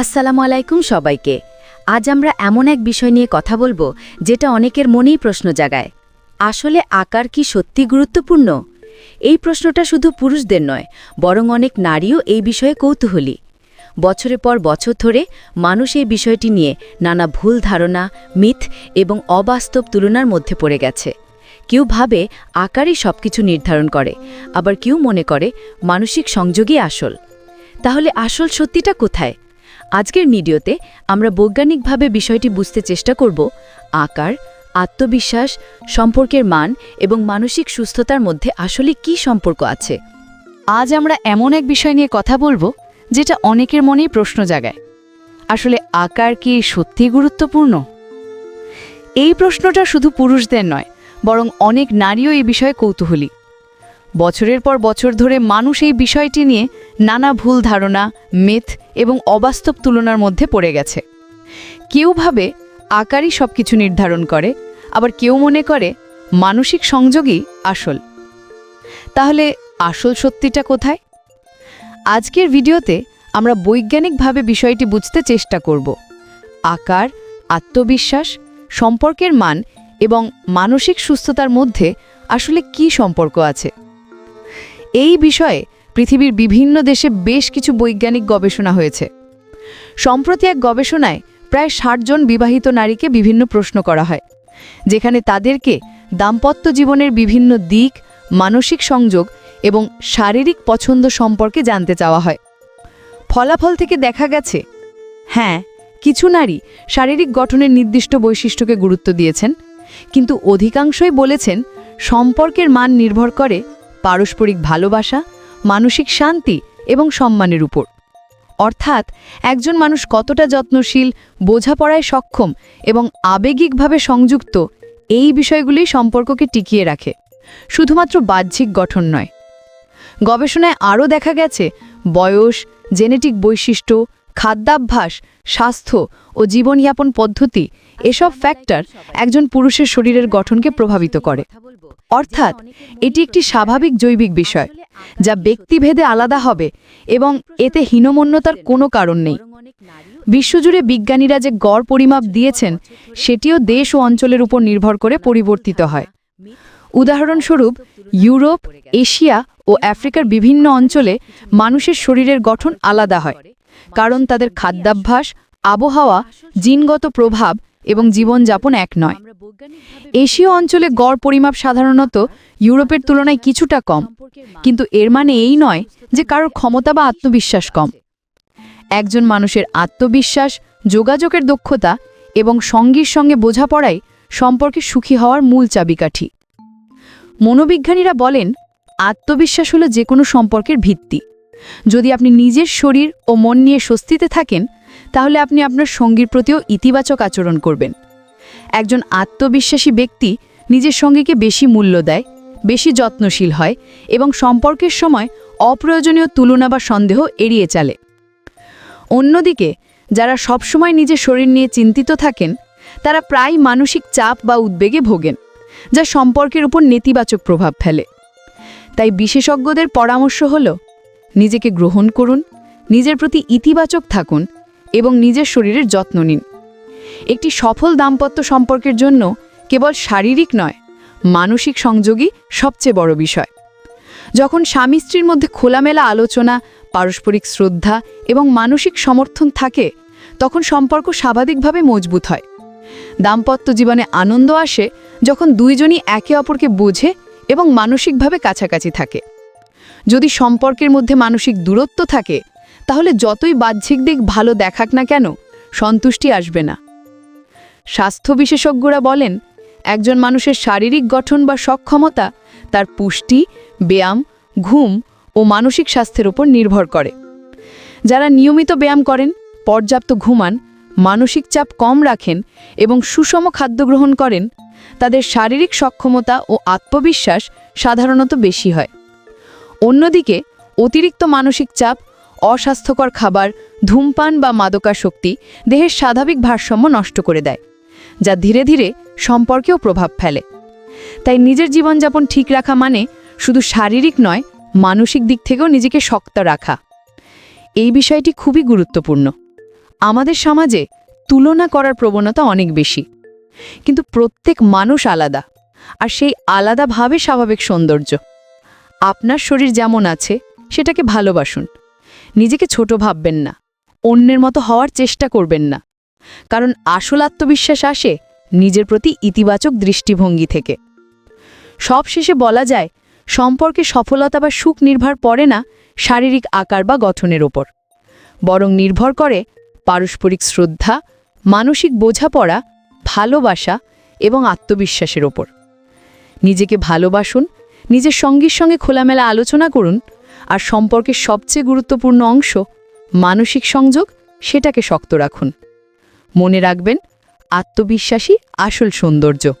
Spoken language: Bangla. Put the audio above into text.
আসসালামু আলাইকুম সবাইকে। আজ আমরা এমন এক বিষয় নিয়ে কথা বলব, যেটা অনেকের মনেই প্রশ্ন জাগায়। আসলে আকার কি সত্যি গুরুত্বপূর্ণ? এই প্রশ্নটা শুধু পুরুষদের নয়, বরং অনেক নারীও এই বিষয়ে কৌতূহলী। বছরের পর বছর ধরে মানুষ এই বিষয়টি নিয়ে নানা ভুল ধারণা, মিথ এবং অবাস্তব তুলনার মধ্যে পড়ে গেছে। কেউ ভাবে আকারই সবকিছু নির্ধারণ করে, আবার কেউ মনে করে মানসিক সংযোগই আসল। তাহলে আসল সত্যিটা কোথায়? আজকের ভিডিওতে আমরা বৈজ্ঞানিকভাবে বিষয়টি বুঝতে চেষ্টা করব আকার, আত্মবিশ্বাস, সম্পর্কের মান এবং মানসিক সুস্থতার মধ্যে আসলে কি সম্পর্ক আছে। আজ আমরা এমন এক বিষয় নিয়ে কথা বলব যেটা অনেকের মনেই প্রশ্ন জাগায়। আসলে আকার কি সত্যি গুরুত্বপূর্ণ? এই প্রশ্নটা শুধু পুরুষদের নয়, বরং অনেক নারীও এই বিষয়ে কৌতূহলী। বছরের পর বছর ধরে মানুষ এই বিষয়টি নিয়ে নানা ভুল ধারণা, মিথ এবং অবাস্তব তুলনার মধ্যে পড়ে গেছে। কেউ ভাবে আকারই সব কিছু নির্ধারণ করে, আবার কেউ মনে করে মানসিক সংযোগই আসল। তাহলে আসল সত্যিটা কোথায়? আজকের ভিডিওতে আমরা বৈজ্ঞানিকভাবে বিষয়টি বুঝতে চেষ্টা করব। আকার, আত্মবিশ্বাস, সম্পর্কের মান এবং মানসিক সুস্থতার মধ্যে আসলে কি সম্পর্ক আছে। এই বিষয়ে পৃথিবীর বিভিন্ন দেশে বেশ কিছু বৈজ্ঞানিক গবেষণা হয়েছে। সম্প্রতি এক গবেষণায় প্রায় ষাট জন বিবাহিত নারীকে বিভিন্ন প্রশ্ন করা হয়, যেখানে তাদেরকে দাম্পত্য জীবনের বিভিন্ন দিক, মানসিক সংযোগ এবং শারীরিক পছন্দ সম্পর্কে জানতে চাওয়া হয়। ফলাফল থেকে দেখা গেছে হ্যাঁ কিছু নারী শারীরিক গঠনের নির্দিষ্ট বৈশিষ্ট্যকে গুরুত্ব দিয়েছেন, কিন্তু অধিকাংশই বলেছেন সম্পর্কের মান নির্ভর করে পারস্পরিক ভালোবাসা, মানসিক শান্তি এবং সম্মানের উপর। অর্থাৎ একজন মানুষ কতটা যত্নশীল, বোঝাপড়ায় সক্ষম এবং আবেগিকভাবে সংযুক্ত, এই বিষয়গুলি সম্পর্ককে টিকিয়ে রাখে। শুধুমাত্র বাহ্যিক গঠন নয়। গবেষণায় আরও দেখা গেছে, বয়স, জেনেটিক বৈশিষ্ট্য, খাদ্যাভ্যাস, স্বাস্থ্য ও জীবনযাপন পদ্ধতি, এসব ফ্যাক্টর একজন পুরুষের শরীরের গঠনকে প্রভাবিত করে। অর্থাৎ এটি একটি স্বাভাবিক জৈবিক বিষয় যা ব্যক্তিভেদে আলাদা হবে এবং এতে হীনমন্যতার কোনো কারণ নেই। বিশ্বজুড়ে বিজ্ঞানীরা যে গড় পরিমাপ দিয়েছেন সেটিও দেশ ও অঞ্চলের উপর নির্ভর করে পরিবর্তিত হয়। উদাহরণস্বরূপ ইউরোপ এশিয়া ও আফ্রিকার বিভিন্ন অঞ্চলে মানুষের শরীরের গঠন আলাদা হয়। কারণ তাদের খাদ্যাভ্যাস আবহাওয়া জিনগত প্রভাব এবং জীবনযাপন এক নয়। এশীয় অঞ্চলে গড় পরিমাপ সাধারণত ইউরোপের তুলনায় কিছুটা কম। কিন্তু এর মানে এই নয় যে কারোর ক্ষমতা বা আত্মবিশ্বাস কম। একজন মানুষের আত্মবিশ্বাস, যোগাযোগের দক্ষতা এবং সঙ্গীর সঙ্গে বোঝাপড়াই সম্পর্কে সুখী হওয়ার মূল চাবিকাঠি। মনোবিজ্ঞানীরা বলেন, আত্মবিশ্বাস হলো যে কোনো সম্পর্কের ভিত্তি। যদি আপনি নিজের শরীর ও মন নিয়ে স্বস্তিতে থাকেন তাহলে আপনি আপনার সঙ্গীর প্রতিও ইতিবাচক আচরণ করবেন। একজন আত্মবিশ্বাসী ব্যক্তি নিজের সঙ্গীকে বেশি মূল্য দেয়, বেশি যত্নশীল হয় এবং সম্পর্কের সময় অপ্রয়োজনীয় তুলনা বা সন্দেহ এড়িয়ে চলে। অন্যদিকে, যারা সবসময় নিজের শরীর নিয়ে চিন্তিত থাকেন, তারা প্রায় মানসিক চাপ বা উদ্বেগে ভোগেন, যা সম্পর্কের উপর নেতিবাচক প্রভাব ফেলে। তাই বিশেষজ্ঞদের পরামর্শ হল, নিজেকে গ্রহণ করুন, নিজের প্রতি ইতিবাচক থাকুন এবং নিজের শরীরের যত্ন নিন। একটি সফল দাম্পত্য সম্পর্কের জন্য কেবল শারীরিক নয়, মানসিক সংযোগই সবচেয়ে বড় বিষয়। যখন স্বামী স্ত্রীর মধ্যে খোলামেলা আলোচনা, পারস্পরিক শ্রদ্ধা এবং মানসিক সমর্থন থাকে, তখন সম্পর্ক স্বাভাবিকভাবে মজবুত হয়। দাম্পত্য জীবনে আনন্দ আসে যখন দুইজনই একে অপরকে বোঝে এবং মানসিকভাবে কাছাকাছি থাকে। যদি সম্পর্কের মধ্যে মানসিক দূরত্ব থাকে তাহলে যতই বাহ্যিক দিক ভালো দেখাক না কেন, সন্তুষ্টি আসবে না। স্বাস্থ্য বিশেষজ্ঞরা বলেন, একজন মানুষের শারীরিক গঠন বা সক্ষমতা তার পুষ্টি, ব্যায়াম, ঘুম ও মানসিক স্বাস্থ্যের উপর নির্ভর করে। যারা নিয়মিত ব্যায়াম করেন, পর্যাপ্ত ঘুমান, মানসিক চাপ কম রাখেন এবং সুষম খাদ্য গ্রহণ করেন, তাদের শারীরিক সক্ষমতা ও আত্মবিশ্বাস সাধারণত বেশি হয়। অন্যদিকে, অতিরিক্ত মানসিক চাপ অস্বাস্থ্যকর খাবার, ধূমপান বা মাদকাসক্তি দেহের স্বাভাবিক ভারসাম্য নষ্ট করে দেয়, যা ধীরে ধীরে সম্পর্কেও প্রভাব ফেলে। তাই নিজের জীবনযাপন ঠিক রাখা মানে শুধু শারীরিক নয়, মানসিক দিক থেকেও নিজেকে শক্ত রাখা। এই বিষয়টি খুবই গুরুত্বপূর্ণ। আমাদের সমাজে তুলনা করার প্রবণতা অনেক বেশি। কিন্তু প্রত্যেক মানুষ আলাদা, আর সেই আলাদাভাবে স্বাভাবিক সৌন্দর্য। আপনার শরীর যেমন আছে, সেটাকে ভালোবাসুন। নিজেকে ছোট ভাববেন না, অন্যের মতো হওয়ার চেষ্টা করবেন না। কারণ আসল আত্মবিশ্বাস আসে নিজের প্রতি ইতিবাচক দৃষ্টিভঙ্গি থেকে। সবশেষে বলা যায়, সম্পর্কে সফলতা বা সুখ নির্ভর পড়ে না শারীরিক আকার বা গঠনের ওপর বরং নির্ভর করে পারস্পরিক শ্রদ্ধা, মানসিক বোঝাপড়া, ভালোবাসা এবং আত্মবিশ্বাসের ওপর নিজেকে ভালোবাসুন, নিজের সঙ্গীর সঙ্গে খোলামেলা আলোচনা করুন আর সম্পর্কের সবচেয়ে গুরুত্বপূর্ণ অংশ, মানসিক সংযোগ, সেটাকে শক্ত রাখুন। মনে রাখবেন আত্মবিশ্বাসী আসল সৌন্দর্য।